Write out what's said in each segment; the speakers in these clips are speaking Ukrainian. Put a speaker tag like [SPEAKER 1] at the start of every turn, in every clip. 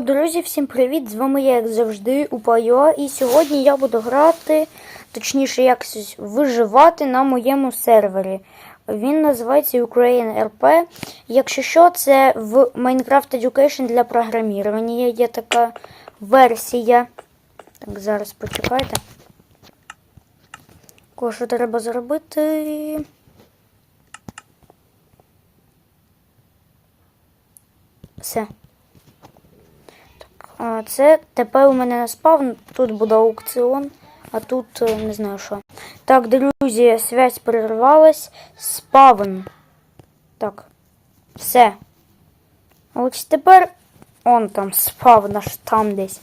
[SPEAKER 1] Друзі, всім привіт! З вами я, як завжди, Упайо. І сьогодні я буду грати, точніше, якось виживати на моєму сервері. Він називається Ukraine RP. Якщо що, це в Minecraft Education для програмірування. Є така версія. Так, зараз почекайте. Кого треба зробити? Все. Це тепер у мене на спавн. Тут буде аукціон, а тут е, не знаю що. Так, друзі, связь перервалась. Спавн. Так. Все. Ось тепер. Он там спавн аж там десь.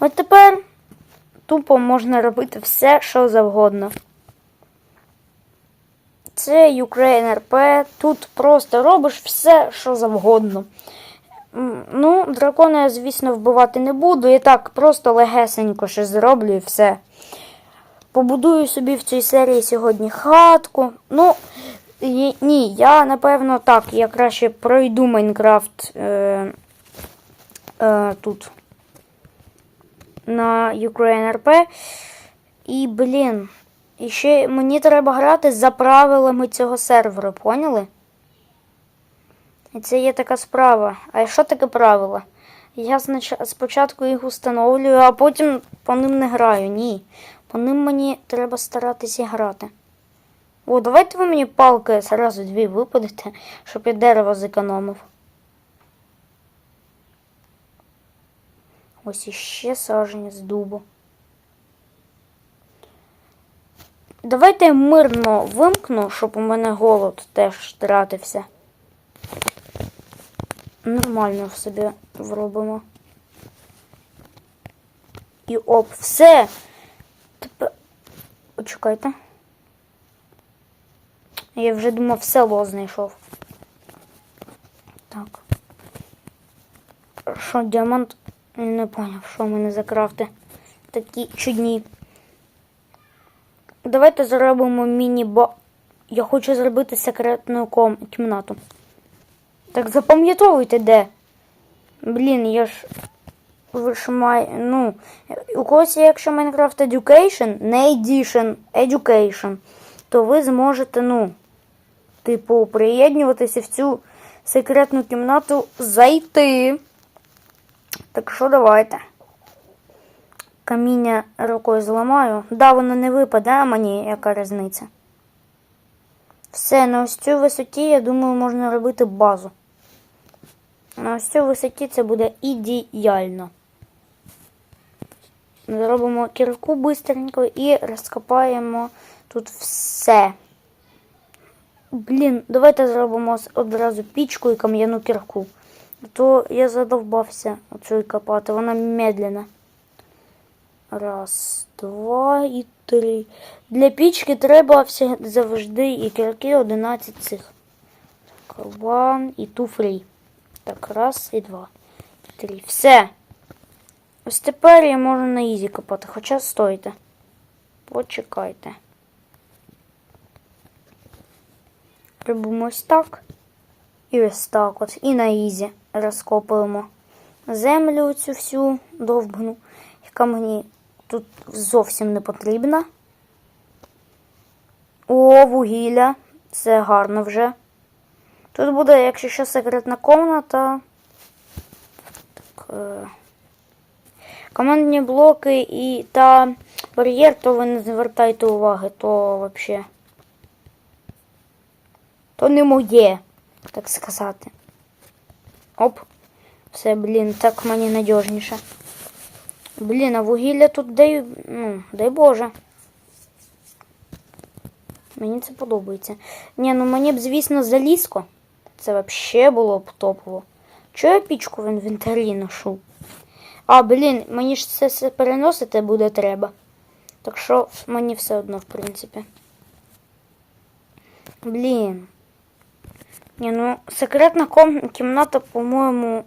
[SPEAKER 1] От тепер тупо можна робити все, що завгодно. Це Ukraine RP. Тут просто робиш все, що завгодно. Ну, дракона я, звісно, вбивати не буду. І так, просто легесенько ще зроблю і все. Побудую собі в цій серії сьогодні хатку. Ну, ні, я напевно так, я краще пройду Майнкрафт е, е, тут на Ukraine RP. І, блін, і ще мені треба грати за правилами цього серверу, поняли? І це є така справа. А що таке правило? Я спочатку їх установлюю, а потім по ним не граю. Ні. По ним мені треба старатися грати. О, давайте ви мені палки зразу дві випадете, щоб я дерево зекономив. Ось іще саження з дубу. Давайте я мирно вимкну, щоб у мене голод теж тратився. Нормально в собі вробимо. І оп, все. Тепер. Почекайте. Я вже думав, село знайшов. Так. Що, діамант? Не поняв, що мене за крафти. Такі чудні. Давайте зробимо міні-бо. Я хочу зробити секретну кімнату. Так запам'ятовуйте де. Блін, я ж. Ви ж має. Ну. У когось, якщо Minecraft Education, не Edition, Education, то ви зможете, ну, типу, приєднуватися в цю секретну кімнату зайти. Так що давайте. Каміння рукою зламаю. Да, воно не випаде, а мені яка різниця. Все, на ось цій висоті, я думаю, можна робити базу. На ось цій висоті це буде ідеально. Зробимо кірку бистренько і розкопаємо тут все. Блін, давайте зробимо одразу пічку і кам'яну кірку. То я задовбався оцю копати, вона медленна. Раз, два і три. Для пічки треба завжди і кірки 11 цих. One і free. Так, раз і два. Три. Все. Ось тепер я можу на ізі копати, хоча стойте. Почекайте. Робимо ось так. І ось так от. І на ізі розкопуємо землю цю всю довбну, яка мені тут зовсім не потрібна. О, вугілля. Це гарно вже. Тут буде, якщо що, секретна комната. Так, е... Командні блоки і та бар'єр, то ви не звертайте уваги, то взагалі. То не моє, так сказати. Оп. Все, блін, так мені надіжніше. Блін, а вугілля тут дай, ну, дай Боже. Мені це подобається. Ні, ну мені б, звісно, залізко. Це взагалі було б топово. Чого я пічку в інвентарі ношу? А, блін, мені ж це все переносити буде треба. Так що мені все одно, в принципі. Блін. Ні, ну, секретна кімната, по-моєму,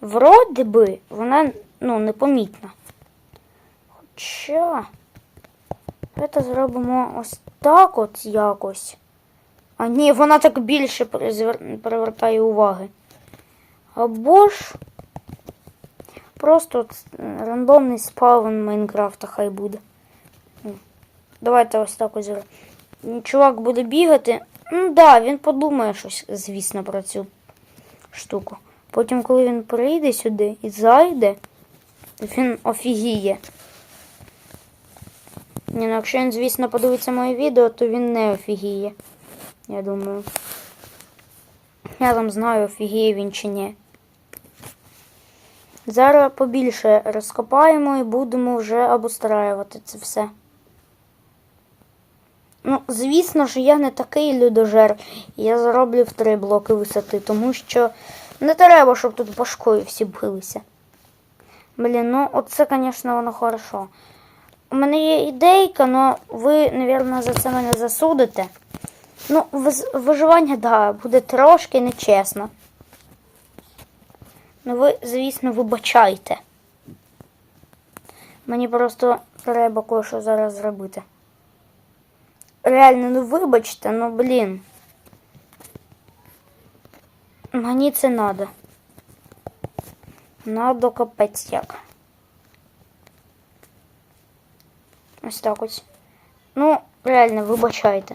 [SPEAKER 1] вроді би, вона, ну, непомітна. Хоча. Давайте зробимо ось так от якось. А ні, вона так більше привертає уваги. Або ж Просто рандомний спавн Майнкрафта хай буде. Давайте ось так ось Чувак буде бігати. Ну да, він подумає щось, звісно, про цю штуку. Потім, коли він прийде сюди і зайде, він офігіє. Ні, ну якщо він, звісно, подивиться моє відео, то він не офігіє. Я думаю. Я там знаю, офігіє він чи ні. Зараз побільше розкопаємо і будемо вже обустраювати це все. Ну, звісно ж, я не такий людожер. Я зароблю в три блоки висоти, тому що не треба, щоб тут башкою всі билися. Блін, ну оце, звісно, воно хорошо. У мене є ідейка, але ви, мабуть, за це мене засудите. Ну, виживання, да, буде трошки нечесно. Ну, ви, звісно, вибачайте. Мені просто треба кое-що зараз зробити. Реально, ну вибачте, ну блін. Мені це надо. Надо капець як. Ось так ось. Ну, реально, вибачайте.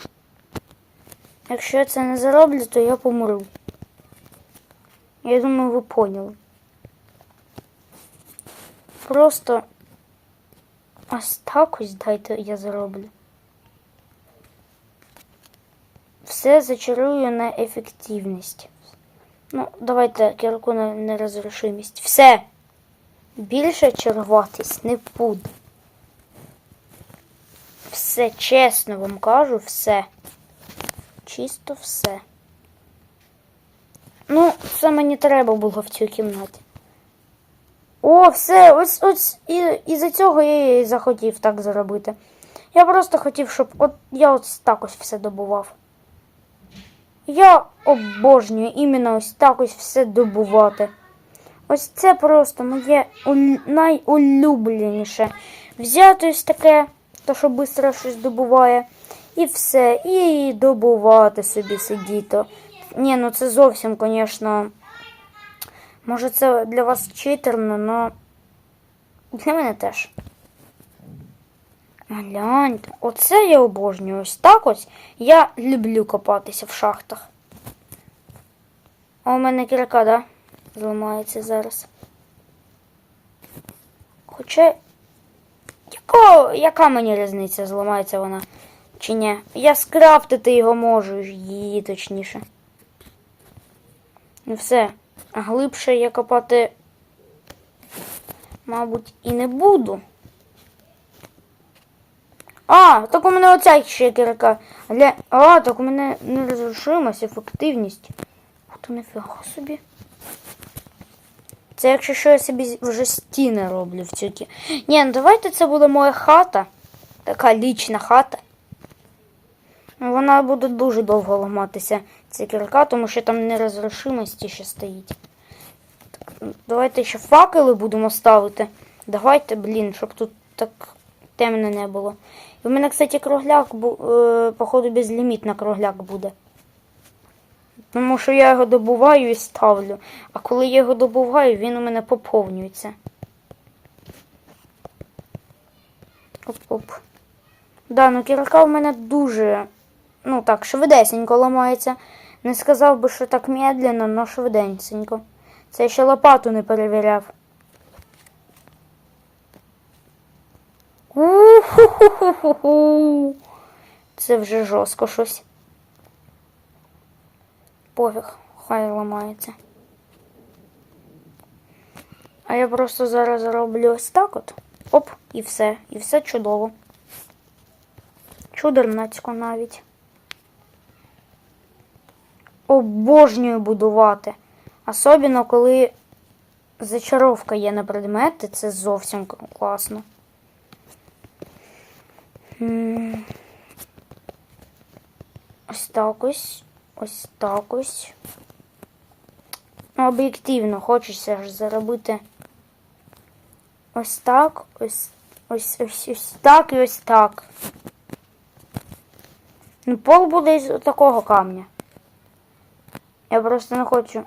[SPEAKER 1] Якщо я це не зароблю, то я помру. Я думаю, ви поняли. Просто ось так ось дайте я зароблю. Все зачарую на ефективність. Ну, давайте кірку на нерозрушимість. Все. Більше чергуватись не буду. Все чесно вам кажу, все. Чисто все. Ну, це мені треба було в цій кімнаті. О, все, ось ось і, і за цього я і захотів так зробити. Я просто хотів, щоб от я ось так ось все добував. Я обожнюю іменно ось так ось все добувати. Ось це просто моє найулюбленіше. Взяти ось таке, то що швидко щось добуває. І все. І добувати собі сидіти. Ні, ну це зовсім, звісно. Може, це для вас читерно, але для мене теж. Гляньте, оце я обожнюю. Ось так ось я люблю копатися в шахтах. А у мене кірка, да? Зламається зараз. Хоча. Яко, яка мені різниця, зламається вона чи ні? Я скрафтити його можу, її точніше. Ну все. Глибше я копати, мабуть, і не буду. А, так у мене оця ще кірка. Гля... А, так у мене нерозрушимость, ефективність. Ото ніфіга собі. Це якщо що я собі вже стіни роблю в цю кі. Ні, ну давайте це буде моя хата. Така лічна хата. Вона буде дуже довго ламатися, ця кірка, тому що там нерозрушимості ще стоїть. Так, давайте ще факели будемо ставити. Давайте, блін, щоб тут так темно не було. І в мене, кстати, кругляк, е, походу, безліміт на кругляк буде. Тому що я його добуваю і ставлю. А коли я його добуваю, він у мене поповнюється. Оп-оп. Да, ну кірка в мене дуже, ну так, швидесенько ламається. Не сказав би, що так медленно, але швиденько. Це ще лопату не перевіряв. У-ху-ху-ху-ху. Це вже жорстко щось. Пофіг, хай ламається. А я просто зараз роблю ось так от. Оп, і все. І все чудово. Чудернацько навіть. Обожнюю будувати. Особливо, коли зачаровка є на предмети, це зовсім класно. Ось так ось. Ось так ось. Ну, об'єктивно, хочеться ж заробити ось так, ось, ось, ось, ось так і ось так. Ну, пол буде із такого камня. Я просто не хочу.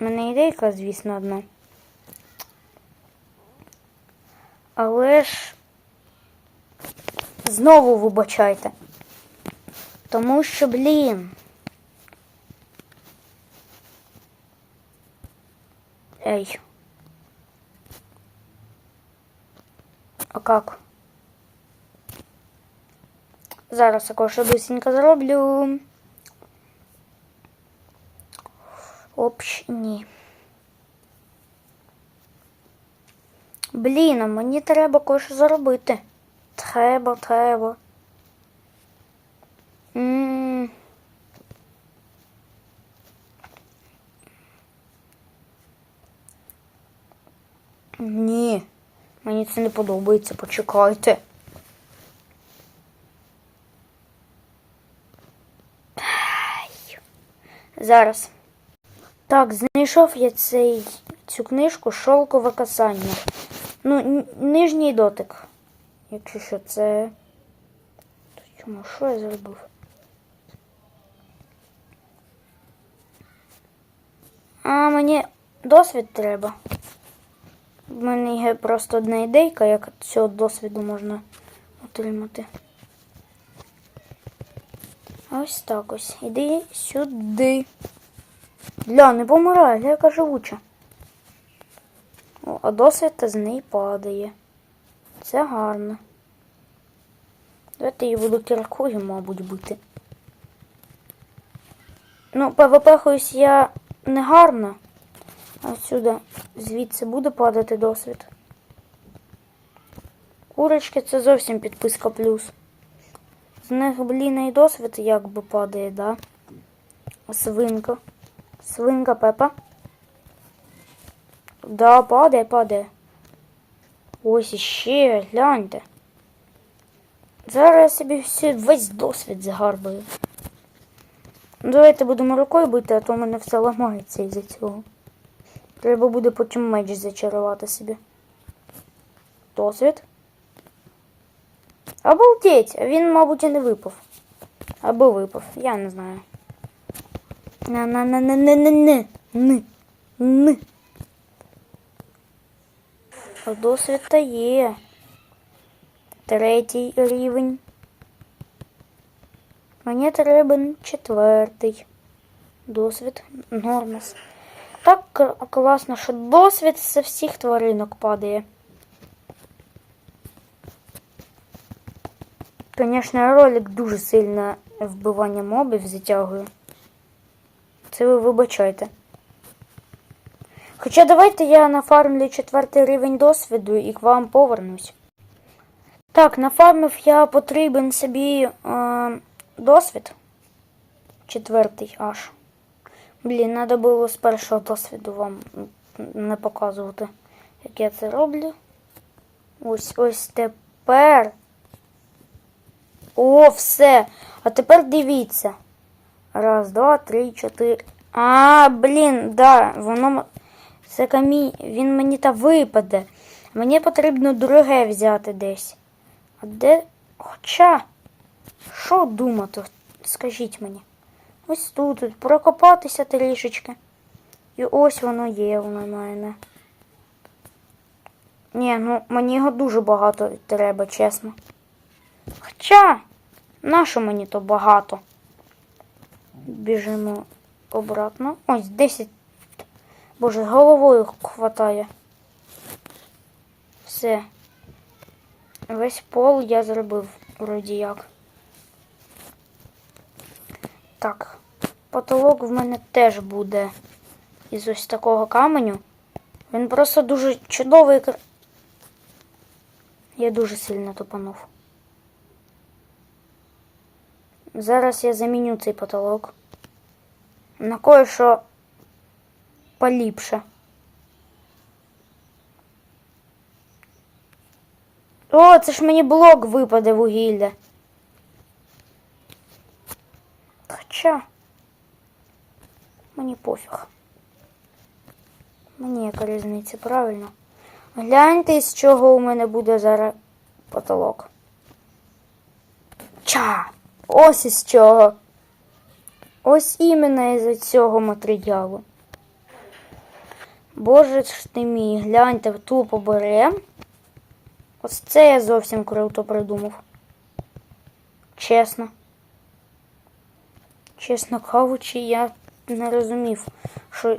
[SPEAKER 1] У мене ідейка, звісно, одна. Але ж знову вибачайте. Тому що, блін. Ей. А как? Зараз також швидко зроблю. Общ, ні. Блін, а мені треба кое-що заробити. Треба, треба. М. Ні, мені це не подобається, почекайте. Зараз. Так, знайшов я цей, цю книжку Шовкове касання. Ну, нижній дотик. Якщо що, це. Чому, що я зробив? А, мені досвід треба. В мене є просто одна ідейка, як цього досвіду можна отримати. Ось так ось. Іди сюди. Ля, не помирай, ля, яка живуча. О, а досвід з неї падає. Це гарно. Давайте її буду кіркою, мабуть, бити. Ну, ПВП-хуюсь я не гарно. Отсюда звідси буде падати досвід. Курочки це зовсім підписка плюс. З них, блін, і досвід якби падає, да? Свинка. Свинка Пепа. Да, падає, падає. Ось іще, гляньте. Зараз я собі всі, весь досвід загарбаю. Давайте будемо рукою бити, а то в мене все ламається із-за цього. Треба буде потім меч зачарувати собі. Досвід. Обалдеть, він, мабуть, і не випав. Або випав, я не знаю. На на на на на на на ни ни А Досвід та є. Третій рівень. Мені треба четвертий. Досвід нормас. Так класно, що досвід з всіх тваринок падає. Звісно, ролик дуже сильно вбивання мобів затягує. Це ви вибачайте. Хоча давайте я нафармлю четвертий рівень досвіду і к вам повернусь. Так, нафармив я потрібен собі е, досвід. Четвертий аж. Блін, треба було з першого досвіду вам не показувати, як я це роблю. Ось ось тепер. О, все. А тепер дивіться. Раз, два, три, чотири. А, блін, да, воно. Це камінь. Він мені та випаде. Мені потрібно друге взяти десь. А де. Хоча. Що думати? Скажіть мені. Ось тут, прокопатися трішечки. І ось воно є у мене. Ні, ну мені його дуже багато треба, чесно. Хоча, нащо мені то багато? Біжимо обратно. Ось 10. Боже, головою хватає. Все. Весь пол я зробив вроді як. Так, потолок в мене теж буде із ось такого каменю. Він просто дуже чудовий. Я дуже сильно тупанув. Зараз я заміню цей потолок. На кое-що поліпше. О, це ж мені блок випаде вугілля. Хоча мені пофіг. Мені яка різниця, правильно? Гляньте, з чого у мене буде зараз потолок. Ча! Ось із чого. Ось іменно із цього матеріалу. Боже ж ти мій, гляньте, тупо берем. Ось це я зовсім круто придумав. Чесно. Чесно кажучи, я не розумів, що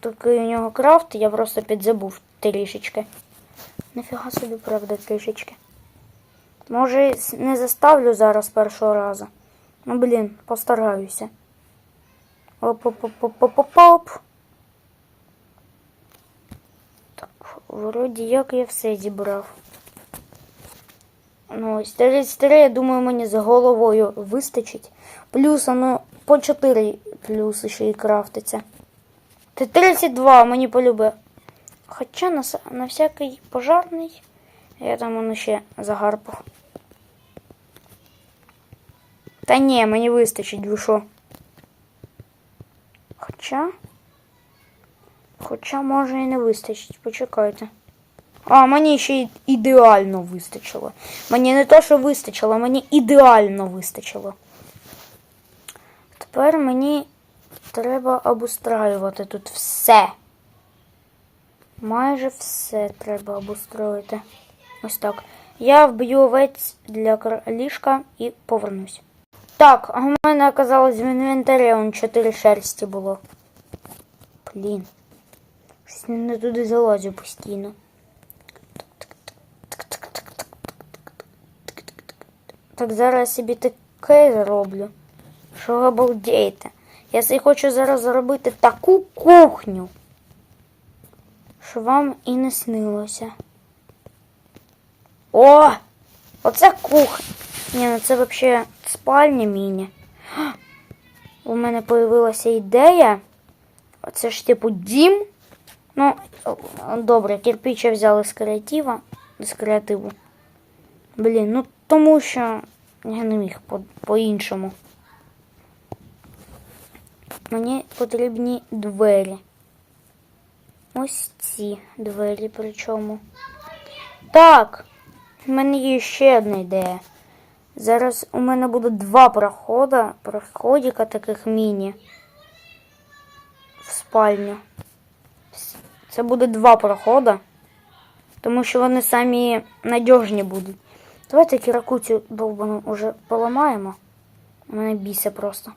[SPEAKER 1] такий у нього крафт, я просто підзабув трішечки. Нафіга собі, правда, трішечки. Може, не заставлю зараз першого разу. Ну, блін, постараюся. Оп-оп-оп-оп-оп-оп. Так, вроді як я все зібрав. Ну, ось 33, я думаю, мені з головою вистачить. Плюс воно по 4 плюс ще і крафтиться. Та 32 мені полюбе. Хоча на, на всякий пожарний я там воно ще загарпав. Та ні, мені вистачить, ви що? Хоча. Хоча може і не вистачить, почекайте. А, мені ще ідеально вистачило. Мені не то, що вистачило, мені ідеально вистачило. Тепер мені треба обустраювати тут все. Майже все треба обустроїти. Ось так. Я вб'ю овець для ліжка і повернусь. Так, а в мене оказалось в інвентарі он 4 шерсті було. Блін. Щось не туди залазю постійно. Так зараз я собі таке зроблю. Що обалдієте? Я собі хочу зараз зробити таку кухню, що вам і не снилося. О! Оце кухня. Ні, ну це взагалі спальня міні. У мене появилася ідея. Оце ж типу дім. Ну, добре, кирпича взяли з креатива, з креативу. Блін, ну тому що я не міг по- по-іншому. Мені потрібні двері. Ось ці двері причому. Так, в мене є ще одна ідея. Зараз у мене буде два проходи, проходика таких міні в спальню. Це буде два проходи, тому що вони самі надіжні будуть. Давайте кіраку цю довбану уже поламаємо. У мене бісе просто.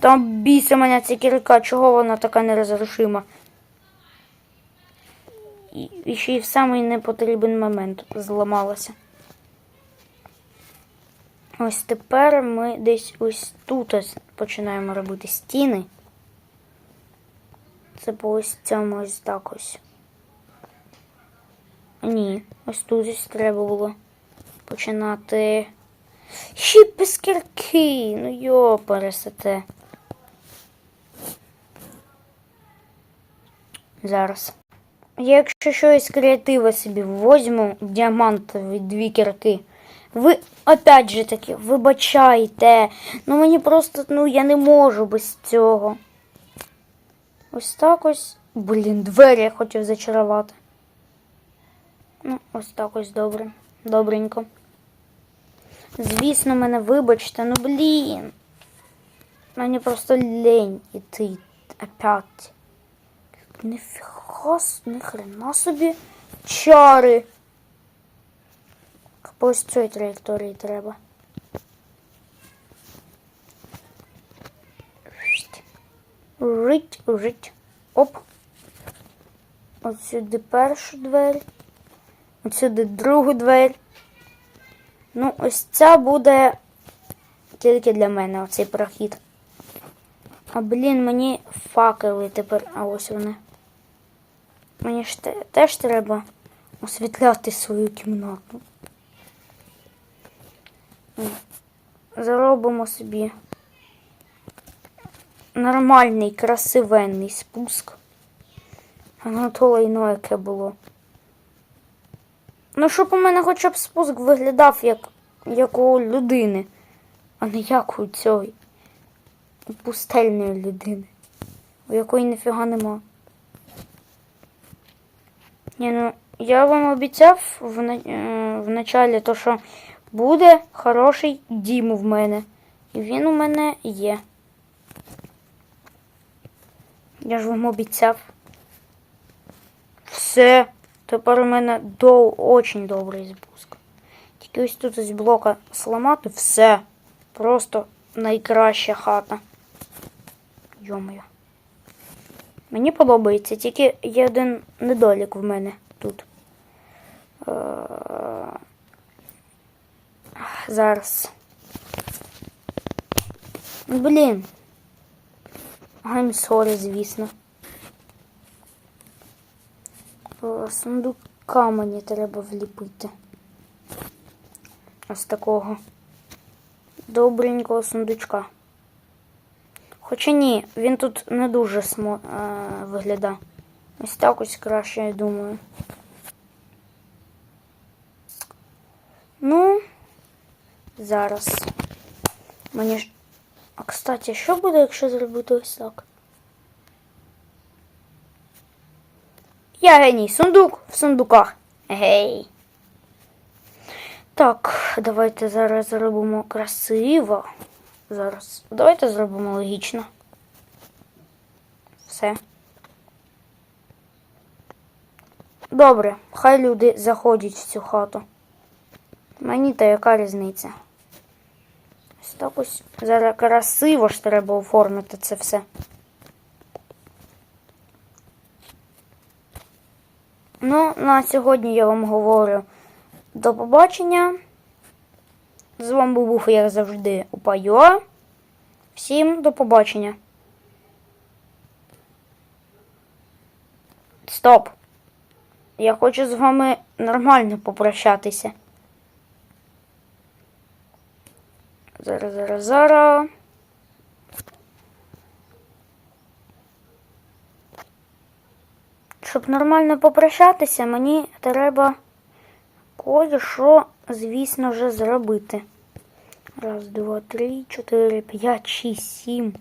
[SPEAKER 1] Там бісе мене ця кірка, чого вона така нерозрушима? І, ще й в самий непотрібний момент зламалася. Ось тепер ми десь ось тут ось починаємо робити стіни. Це по ось цьому ось так ось. Ні, ось тут ось треба було починати. Ще кірки, ну йо, пересете. Зараз. Я якщо щось креатива собі возьму діамантові дві кірки. Ви опять же таки, вибачайте. Ну мені просто, ну я не можу без цього. Ось так ось. Блін, двері я хотів зачарувати. Ну, ось так ось добре. Добренько. Звісно, мене вибачте, ну блін. Мені просто лень іти опять. Ніфіга, с- ні собі чари. По ось цій траєкторії треба. Рить, рить. Оп. От сюди першу двері. От сюди другу двері. Ну, ось ця буде тільки для мене оцей прохід. А блін, мені факели тепер. А ось вони. Мені ж теж треба освітляти свою кімнату. Заробимо собі нормальний, красивенний спуск. А не то лайно, яке було. Ну, щоб у мене хоча б спуск виглядав як, як у людини, а не як у цієї пустельної людини, у якої ніфіга нема. Ні, ну, я вам обіцяв в, е, в началі, то, що буде хороший дім в мене. І він у мене є. Я ж вам обіцяв. Все. Тепер у мене до очень добрий спуск. Тільки ось тут із блока сламати все. Просто найкраща хата. Йомою. Мені подобається, тільки є один недолік в мене тут. Зараз. Блін. I'm sorry, звісно. Сундука мені треба вліпити. Ось такого добренького сундучка. Хоча ні, він тут не дуже смо... е, виглядає. Ось так ось краще, я думаю. Ну, зараз. Мені ж. А кстати, що буде, якщо зробити ось так? Я геній. Сундук в сундуках. Гей. Так, давайте зараз зробимо красиво. Зараз. Давайте зробимо логічно. Все. Добре, хай люди заходять в цю хату. Мені та яка різниця? Ось так ось. Зараз красиво ж треба оформити це все. Ну, на сьогодні я вам говорю до побачення. З вами був, як завжди, Упайо. Всім до побачення. Стоп. Я хочу з вами нормально попрощатися. Зараз, зараз, зараз. Щоб нормально попрощатися, мені треба кое-що, звісно, вже зробити. Раз, два, три, чотири, п'ять, шість, сім.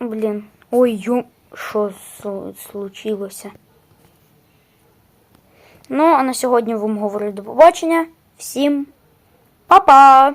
[SPEAKER 1] Блін. Ой, ю, що случилося? Ну, а на сьогодні вам говорю до побачення. Всім па-па!